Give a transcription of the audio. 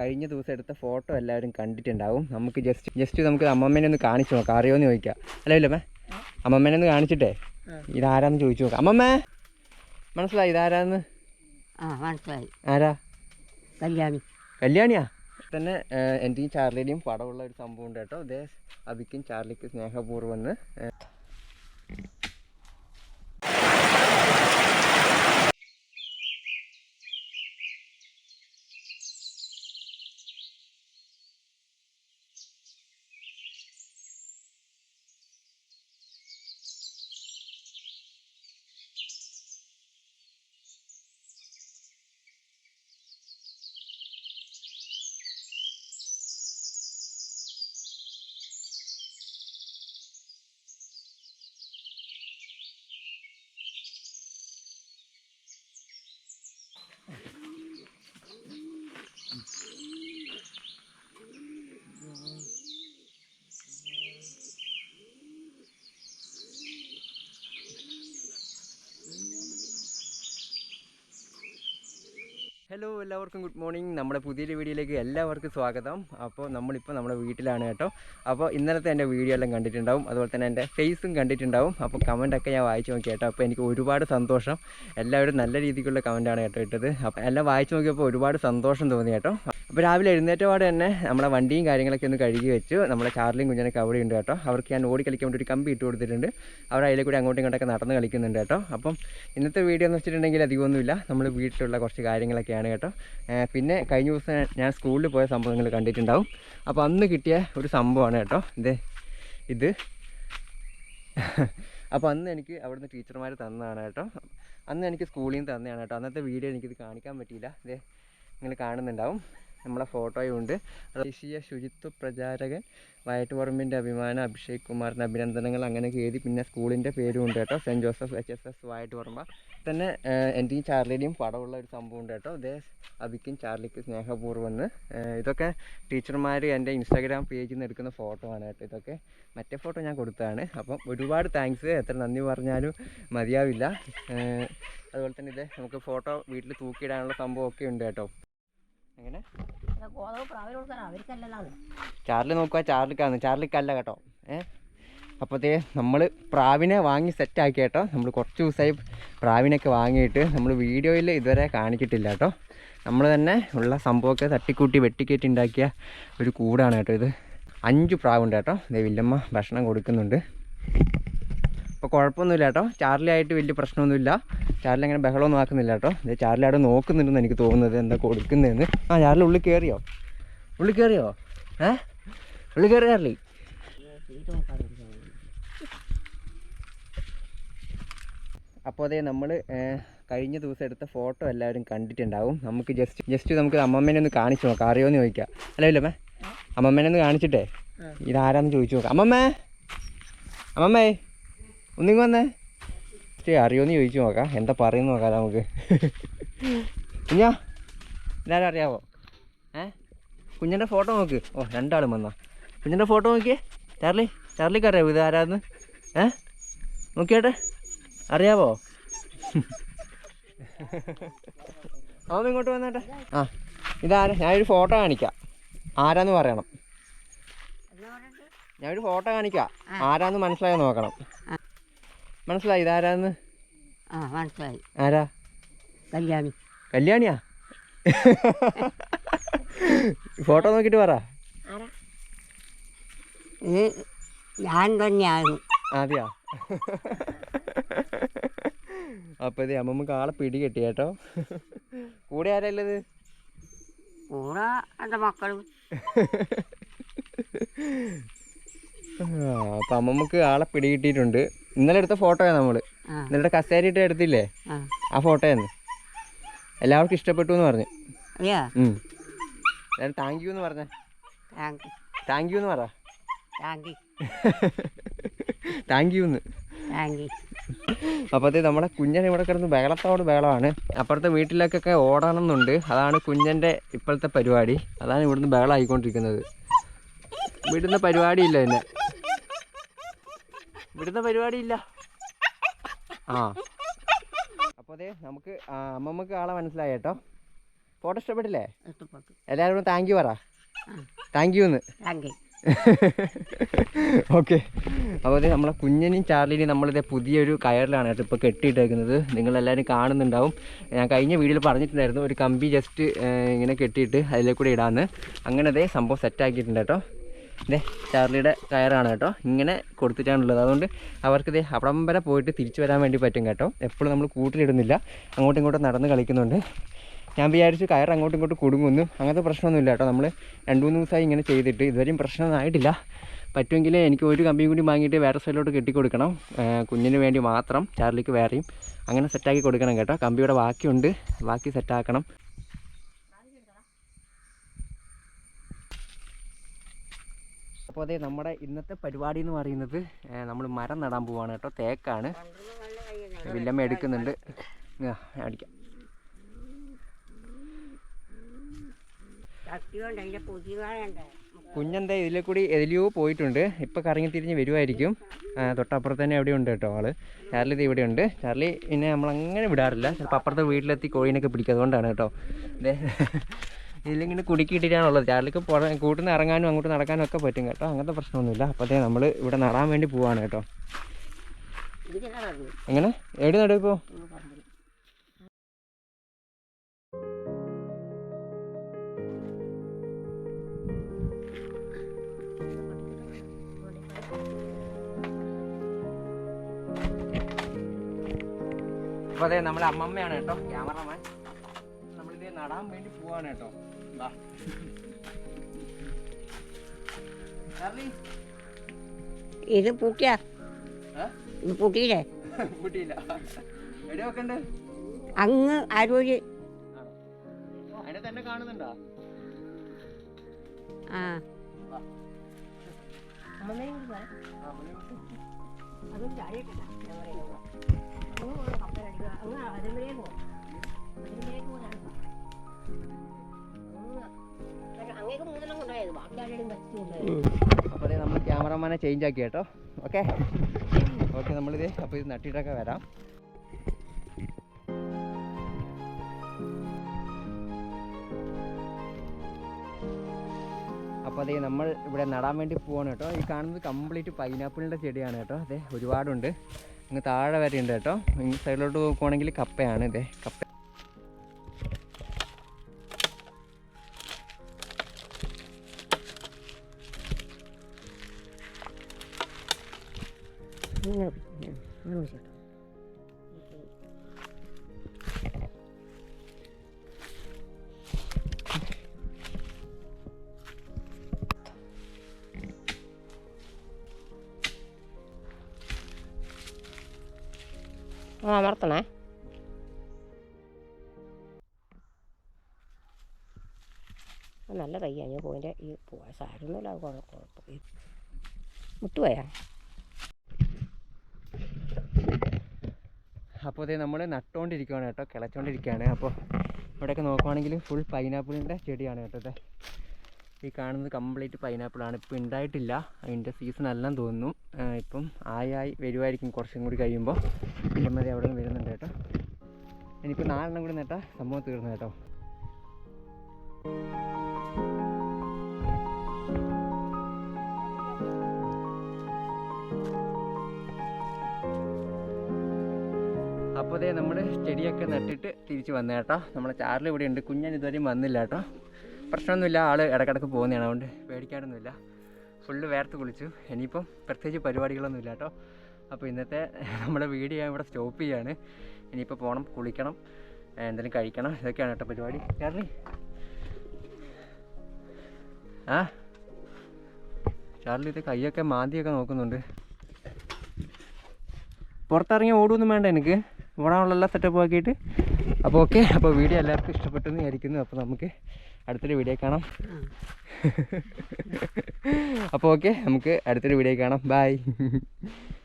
കഴിഞ്ഞ ദിവസം എടുത്ത ഫോട്ടോ എല്ലാവരും കണ്ടിട്ടുണ്ടാവും. നമുക്ക് ജസ്റ്റ് ജസ്റ്റ് നമുക്ക് അമ്മമ്മേനെ ഒന്ന് കാണിച്ചു നോക്കാം. അറിയോന്ന് ചോദിക്കാം. അല്ലല്ലോ അമ്മേ? അമ്മമ്മേനെ ഒന്ന് കാണിച്ചിട്ടേ? ഇതാരാന്ന് ചോദിച്ചു നോക്കാം. അമ്മമ്മേ മനസ്സിലായി ഇതാരാന്ന്? ആ മനസ്സിലായി. ആരാ? കല്യാണി. കല്യാണിയാ? തന്നെ എന്റെയും ചാർലിയുടെയും പടമുള്ള ഒരു സംഭവം ഉണ്ട് കേട്ടോ. അതേ അബിക്കും ചാർലിക്ക് സ്നേഹപൂർവം ഹലോ എല്ലാവർക്കും ഗുഡ് മോർണിംഗ് നമ്മുടെ പുതിയൊരു വീഡിയോയിലേക്ക് എല്ലാവർക്കും സ്വാഗതം. അപ്പോൾ നമ്മളിപ്പോൾ നമ്മുടെ വീട്ടിലാണ് കേട്ടോ. അപ്പോൾ ഇന്നലത്തെ എന്റെ വീഡിയോ എല്ലാം കണ്ടിട്ടുണ്ടാവും. അതുപോലെ തന്നെ എന്റെ ഫേസും കണ്ടിട്ടുണ്ടാവും. അപ്പോൾ കമന്റൊക്കെ ഞാൻ വായിച്ചു നോക്കി കേട്ടോ. അപ്പോൾ എനിക്ക് ഒരുപാട് സന്തോഷം. എല്ലാവരും നല്ല രീതിക്കുള്ള കമന്റാണ് കേട്ടോ ഇട്ടത്. അപ്പോൾ എല്ലാം വായിച്ചു നോക്കിയപ്പോൾ ഒരുപാട് സന്തോഷം തോന്നി കേട്ടോ. അപ്പോൾ രാവിലെ എഴുന്നേറ്റപാട് തന്നെ നമ്മുടെ വണ്ടിയും കാര്യങ്ങളൊക്കെ ഒന്ന് കഴുകി വെച്ചു. നമ്മുടെ ചാർലിയും കുഞ്ഞനൊക്കെ അവിടെ ഉണ്ട് കേട്ടോ. അവർക്ക് ഞാൻ ഓടി കളിക്കാൻ വേണ്ടി ഒരു കമ്പി ഇട്ട് കൊടുത്തിട്ടുണ്ട്. അവർ അതിലെ കൂടി അങ്ങോട്ടും ഇങ്ങോട്ടൊക്കെ നടന്ന് കളിക്കുന്നുണ്ട് കേട്ടോ. അപ്പം ഇന്നത്തെ വീഡിയോ എന്ന് വെച്ചിട്ടുണ്ടെങ്കിൽ അധികമൊന്നുമില്ല നമ്മൾ വീട്ടിലുള്ള കുറച്ച് കാര്യങ്ങളൊക്കെയാണ് കേട്ടോ. പിന്നെ കഴിഞ്ഞ ദിവസം ഞാൻ സ്കൂളിൽ പോയ സംഭവങ്ങൾ കണ്ടിട്ടുണ്ടാവും. അപ്പോൾ അന്ന് കിട്ടിയ ഒരു സംഭവമാണ് കേട്ടോ. ഇത് ഇത്. അപ്പോൾ അന്ന് എനിക്ക് അവിടുന്ന് ടീച്ചർമാർ തന്നതാണ് കേട്ടോ. അന്ന് എനിക്ക് സ്കൂളിൽ നിന്ന് തന്നതാണ് കേട്ടോ. അന്നത്തെ വീഡിയോ എനിക്കിത് കാണിക്കാൻ പറ്റിയില്ല. ഇതേ നിങ്ങൾ കാണുന്നുണ്ടാവും. നമ്മളെ ഫോട്ടോയും ഉണ്ട് ദേശീയ ശുചിത്വ പ്രചാരകൻ വയറ്റുപറമ്പിന്റെ അഭിമാനം അഭിഷേക് കുമാറിന്റെ അഭിനന്ദനങ്ങൾ അങ്ങനെ കയറി പിന്നെ സ്കൂളിന്റെ പേരും ഉണ്ട് കേട്ടോ. Saint Joseph H S S Vayattuparamba തന്നെ എന്റെയും ചാർലിയുടെയും പടമുള്ള ഒരു സംഭവം ഉണ്ട് കേട്ടോ. ഇതേ അബിക്കും ചാർലിക്കും സ്നേഹപൂർവം എന്ന് ഇതൊക്കെ ടീച്ചർമാർ എന്റെ ഇൻസ്റ്റാഗ്രാം പേജിൽ നിന്ന് എടുക്കുന്ന ഫോട്ടോ ആണ് കേട്ടോ ഇതൊക്കെ. മറ്റേ ഫോട്ടോ ഞാൻ കൊടുത്തതാണ്. അപ്പം ഒരുപാട് താങ്ക്സ്. എത്ര നന്ദി പറഞ്ഞാലും മതിയാവില്ല. അതുപോലെ തന്നെ ഇത് നമുക്ക് ഫോട്ടോ വീട്ടിൽ തൂക്കിയിടാനുള്ള സംഭവമൊക്കെ ഉണ്ട് കേട്ടോ. എങ്ങനെ. ചാർലി നോക്കുക ചാർലിക്കാന്ന് ചാർലിക്കല്ല കേട്ടോ. ഏഹ് അപ്പോഴത്തേ നമ്മൾ പ്രാവിനെ വാങ്ങി സെറ്റാക്കി കേട്ടോ. നമ്മൾ കുറച്ച് ദിവസമായി പ്രാവിനൊക്കെ വാങ്ങിയിട്ട് നമ്മൾ വീഡിയോയിൽ ഇതുവരെ കാണിച്ചിട്ടില്ല കേട്ടോ. നമ്മൾ തന്നെ ഉള്ള സംഭവമൊക്കെ തട്ടിക്കൂട്ടി വെട്ടിക്കേറ്റ് ഉണ്ടാക്കിയ ഒരു കൂടാണ് കേട്ടോ ഇത്. അഞ്ച് പ്രാവുണ്ട് കേട്ടോ. ദേ വില്ലമ്മ ഭക്ഷണം കൊടുക്കുന്നുണ്ട്. അപ്പോൾ കുഴപ്പമൊന്നുമില്ല കേട്ടോ. ചാർലി ആയിട്ട് വലിയ പ്രശ്നമൊന്നുമില്ല. ചാർലി അങ്ങനെ ബഹളമൊന്നും ആക്കുന്നില്ല കേട്ടോ. ഇത് ചാർലി അവിടെ നോക്കുന്നുണ്ടെന്ന് എനിക്ക് തോന്നുന്നത് എന്താ കൊടുക്കുന്നതെന്ന്. ആ ചാർലി ഉള്ളിൽ കയറിയോ ഉള്ളിൽ കയറിയോ ഏ? ഉള്ളിൽ കയറി ചാർലി. അപ്പോൾ അതേ നമ്മൾ കഴിഞ്ഞ ദിവസം എടുത്ത ഫോട്ടോ എല്ലാവരും കണ്ടിട്ടുണ്ടാവും. നമുക്ക് ജസ്റ്റ് ജസ്റ്റ് നമുക്ക് അമ്മമ്മേനെ ഒന്ന് കാണിച്ചു നോക്കാം. അറിയോന്ന് ചോദിക്കാം. അല്ലേ അമ്മേ അമ്മമ്മേനെ ഒന്ന് കാണിച്ചിട്ടേ. ഇതാരാന്ന് ചോദിച്ചു നോക്കാം. അമ്മമ്മേ? അമ്മമ്മേ? ഒന്നിങ്ങ് വന്നേ. ചേ അറിയോന്ന് ചോദിച്ചു നോക്കാം. എന്താ പറയുന്നു നോക്കാം നമുക്ക്. കുഞ്ഞാ എല്ലാവരും അറിയാവോ? ഏ? കുഞ്ഞിന്റെ ഫോട്ടോ നോക്ക്. ഓ രണ്ടാളും വന്നാ. കുഞ്ഞിന്റെ ഫോട്ടോ നോക്കിയേ. ചാർലി ചാർലിക്ക് അറിയാവോ ഇത് ആരാന്ന്? ഏ? നോക്കിയാട്ടെ. അറിയാവോ? അവൻ ഇങ്ങോട്ട് വന്നേട്ടെ. ആ ഇതാരാ? ഞാനൊരു ഫോട്ടോ കാണിക്കാം. ആരാന്ന് പറയണം? ഞാനൊരു ഫോട്ടോ കാണിക്കാം. ആരാന്ന് മനസ്സിലായോ നോക്കണം. മനസ്സിലായി? ഇതാരാന്ന് ആ മനസ്സിലായി. ആരാ? കല്യാണി. കല്യാണിയാ? ഫോട്ടോ നോക്കിട്ട് പറ. ഞാൻ തന്നെയാണ്. അതെയാ അപ്പൊ ഇത് അമ്മമ്മക്ക് ആളെ പിടി കിട്ടി കേട്ടോ. കൂടെ ആരല്ലത് കൂടെ എന്റെ മക്കളും. അപ്പം അമ്മമ്മക്ക് ആളെ പിടി കിട്ടിയിട്ടുണ്ട്. ഇന്നലെ എടുത്ത ഫോട്ടോയാണ് നമ്മൾ നമ്മൾ ഇന്നലെ കസേരയിട്ട് എടുത്തില്ലേ? ആ. ഫോട്ടോയാണ് എല്ലാവർക്കും ഇഷ്ടപ്പെട്ടു എന്ന് പറഞ്ഞു താങ്ക് യു എന്ന് പറഞ്ഞേ. താങ്ക് യു എന്ന് പറ. താങ്ക് താങ്ക് യു എന്ന് അപ്പോഴത്തേ നമ്മുടെ കുഞ്ഞൻ ഇവിടെ കിടന്ന് ബഹളത്തോട് ബഹളമാണ്. അപ്പുറത്തെ വീട്ടിലേക്കൊക്കെ ഓടണം എന്നുണ്ട് അതാണ് കുഞ്ഞന്റെ ഇപ്പോഴത്തെ പരിപാടി. അതാണ് ഇവിടുന്ന് ബഹളമായിക്കൊണ്ടിരിക്കുന്നത് വിടുന്ന പരിപാടിയില്ല എന്നെ വിടുന്ന പരിപാടിയില്ല. ആ. അപ്പോൾ അതെ നമുക്ക് അമ്മമ്മക്ക് ആളെ മനസ്സിലായി കേട്ടോ. ഫോട്ടോ ഇഷ്ടപ്പെട്ടില്ലേ? ഇഷ്ടപ്പെട്ടു. എല്ലാവരും താങ്ക് യു പറ. താങ്ക് യു എന്ന് ഓക്കെ അപ്പോൾ അതെ നമ്മളെ കുഞ്ഞിനെയും ചാർലിനെയും നമ്മളിതേ പുതിയൊരു കയറിലാണ് കേട്ടോ ഇപ്പോൾ കെട്ടിയിട്ടേക്കുന്നത്. നിങ്ങളെല്ലാവരും കാണുന്നുണ്ടാവും. ഞാൻ കഴിഞ്ഞ വീഡിയോയിൽ പറഞ്ഞിട്ടുണ്ടായിരുന്നു ഒരു കമ്പി ജസ്റ്റ് ഇങ്ങനെ കെട്ടിയിട്ട് അതിലേക്കൂടെ കൂടെ ഇടാമെന്ന് അങ്ങനെ അതേ സംഭവം സെറ്റാക്കിയിട്ടുണ്ട് കേട്ടോ. ഇതേ ചാർലിയുടെ കയറാണ് കേട്ടോ. ഇങ്ങനെ കൊടുത്തിട്ടാണുള്ളത്. അതുകൊണ്ട് അവർക്ക് ഇതേ അവിടം വരെ പോയിട്ട് തിരിച്ചു വരാൻ വേണ്ടി പറ്റും കേട്ടോ. എപ്പോഴും നമ്മൾ കൂട്ടിലിടുന്നില്ല. അങ്ങോട്ടും ഇങ്ങോട്ടും നടന്ന് കളിക്കുന്നുണ്ട്. ഞാൻ വിചാരിച്ചു കയർ അങ്ങോട്ടും ഇങ്ങോട്ടും കുടുങ്ങുന്നു. അങ്ങനത്തെ പ്രശ്നമൊന്നുമില്ല കേട്ടോ. നമ്മൾ രണ്ട് മൂന്ന് ദിവസമായി ഇങ്ങനെ ചെയ്തിട്ട് ഇതുവരെയും പ്രശ്നമൊന്നും ആയിട്ടില്ല പറ്റുമെങ്കിൽ എനിക്ക് ഒരു കമ്പിയും കൂടി വാങ്ങിയിട്ട് വേറെ സൈഡിലോട്ട് കെട്ടിക്കൊടുക്കണം. കുഞ്ഞിന് വേണ്ടി മാത്രം ചാർലിക്ക് വേറെയും. അങ്ങനെ സെറ്റാക്കി കൊടുക്കണം കേട്ടോ. കമ്പിയുടെ ബാക്കിയുണ്ട്. ബാക്കി സെറ്റാക്കണം അപ്പോൾ അതെ നമ്മുടെ ഇന്നത്തെ പരിപാടി എന്ന് പറയുന്നത് നമ്മൾ മരം നടാൻ പോവാണ് കേട്ടോ. തേക്കാണ്. വില്ലമ്മ എടുക്കുന്നുണ്ട്. അടിക്കാം. കുഞ്ഞെന്താ ഇതിലെ കൂടി എതിലെയോ പോയിട്ടുണ്ട്. ഇപ്പം കറങ്ങി തിരിഞ്ഞ് വരുമായിരിക്കും തൊട്ടപ്പുറത്ത് തന്നെ എവിടെ ഉണ്ട് കേട്ടോ ആൾ. ചാർലി ഇത് ഇവിടെ ഉണ്ട്. ചാർലി പിന്നെ നമ്മളങ്ങനെ വിടാറില്ല. ചിലപ്പോൾ അപ്പുറത്തെ വീട്ടിലെത്തി കോഴീനൊക്കെ പിടിക്കും. അതുകൊണ്ടാണ് കേട്ടോ. ഇതിലിങ്ങനെ കുടുക്കിയിട്ടിട്ടാണുള്ളത്. ചാർലിക്ക് പുറ കൂട്ടുനിന്ന് ഇറങ്ങാനും അങ്ങോട്ട് നടക്കാനും ഒക്കെ പറ്റും കേട്ടോ. അങ്ങനത്തെ പ്രശ്നമൊന്നുമില്ല. അപ്പോഴത്തേ നമ്മൾ ഇവിടെ നടാൻ വേണ്ടി പോവാണ് കേട്ടോ. എങ്ങനെ? എവിടെ നടും ഇപ്പോൾ അപ്പോൾ അതെ നമ്മുടെ അമ്മമ്മയാണ് കേട്ടോ ക്യാമറമാൻ. നമ്മളിത് നടാൻ വേണ്ടി പോവാണ് കേട്ടോ. ഇത് പൂട്ടിയാ? ഇത് പൂട്ടിയില്ലേ? കൂട്ടിയില്ല എവിടെ വെക്കണ്ട്? അങ്ങ് അരൂര്. അതിനെ തന്നെ കാണുന്നുണ്ടോ? ആ. അതും ചാടിയിട്ടില്ല ഞാൻ പറയുന്നത് അപ്പോൾ നമ്മൾ ക്യാമറമാനെ ചേഞ്ച് ആക്കി കേട്ടോ. ഓക്കെ ഓക്കെ നമ്മളിത് അപ്പോൾ ഇത് നട്ടിട്ടൊക്കെ വരാം. അപ്പോൾ അതെ നമ്മൾ ഇവിടെ നടാൻ വേണ്ടി പോവാണ് കേട്ടോ. ഈ കാണുന്നത് കംപ്ലീറ്റ് പൈനാപ്പിളിന്റെ ചെടിയാണ് കേട്ടോ. അതെ ഒരുപാടുണ്ട്. ഇങ്ങ് താഴെ വരെ ഉണ്ട് കേട്ടോ. ഈ സൈഡിലോട്ട് നോക്കുവാണെങ്കിൽ കപ്പയാണ് ഇതേ കപ്പ ഇങ്ങനെ പിടിച്ചോട്ടോ. ആ അമർത്തണേ നല്ല തയ്യാണ് ഞാൻ പോയിന്റെ ഈ പോയ സാരൊന്നുമില്ല കുഴപ്പം മുട്ടുപോയാ അപ്പോൾ ഇത് നമ്മൾ നട്ടുകൊണ്ടിരിക്കുകയാണ് കേട്ടോ കിളച്ചുകൊണ്ടിരിക്കുകയാണ് അപ്പോൾ ഇവിടെയൊക്കെ നോക്കുവാണെങ്കിൽ ഫുൾ പൈനാപ്പിളിന്റെ ചെടിയാണ് കേട്ടോ ഇത് ഈ കാണുന്നത് കംപ്ലീറ്റ് പൈനാപ്പിളാണ് ഇപ്പോൾ ഉണ്ടായിട്ടില്ല അതിന്റെ സീസൺ എല്ലാം തോന്നുന്നു. ഇപ്പം ആയായി വരുമായിരിക്കും കുറച്ചും കൂടി കഴിയുമ്പോൾ ഇമ്മതി അവിടെ നിന്ന് വരുന്നുണ്ട് കേട്ടോ. ഇനിയിപ്പോൾ നാലെണ്ണം കൂടി നട്ടാൽ സംഭവം തീർന്നു കേട്ടോ. ചെടിയൊക്കെ നട്ടിട്ട് തിരിച്ച് വന്നു കേട്ടോ. നമ്മളെ ചാറിൽ ഇവിടെ ഉണ്ട്. കുഞ്ഞൻ ഇതുവരെയും വന്നില്ല കേട്ടോ. പ്രശ്നമൊന്നുമില്ല. ആൾ ഇടക്കിടക്ക് പോകുന്നതാണ്. അതുകൊണ്ട് പേടിക്കാനൊന്നുമില്ല. ഫുള്ള് വേർത്ത് കുളിച്ചു. ഇനിയിപ്പം പ്രത്യേകിച്ച് പരിപാടികളൊന്നുമില്ല കേട്ടോ. അപ്പോൾ ഇന്നത്തെ നമ്മുടെ വീഡിയോ ഞാൻ ഇവിടെ സ്റ്റോപ്പ് ചെയ്യാണ്. ഇനിയിപ്പോൾ പോകണം കുളിക്കണം എന്തെങ്കിലും കഴിക്കണം. ഇതൊക്കെയാണ് കേട്ടോ പരിപാടി. ചാർലി. ആ? ചാർലി ഇത് കൈയൊക്കെ മാന്തിയൊക്കെ നോക്കുന്നുണ്ട്. പുറത്തിറങ്ങി ഓടുമൊന്നും വേണ്ട എനിക്ക് എല്ലാ സെറ്റപ്പ് ആക്കിയിട്ട്. അപ്പോൾ ഓക്കെ അപ്പോൾ വീഡിയോ എല്ലാവർക്കും ഇഷ്ടപ്പെട്ടെന്ന് വിചാരിക്കുന്നു. അപ്പോൾ നമുക്ക് അടുത്തൊരു വീഡിയോ കാണാം. അപ്പോൾ ഓക്കെ നമുക്ക് അടുത്തൊരു വീഡിയോ കാണാം. ബായ്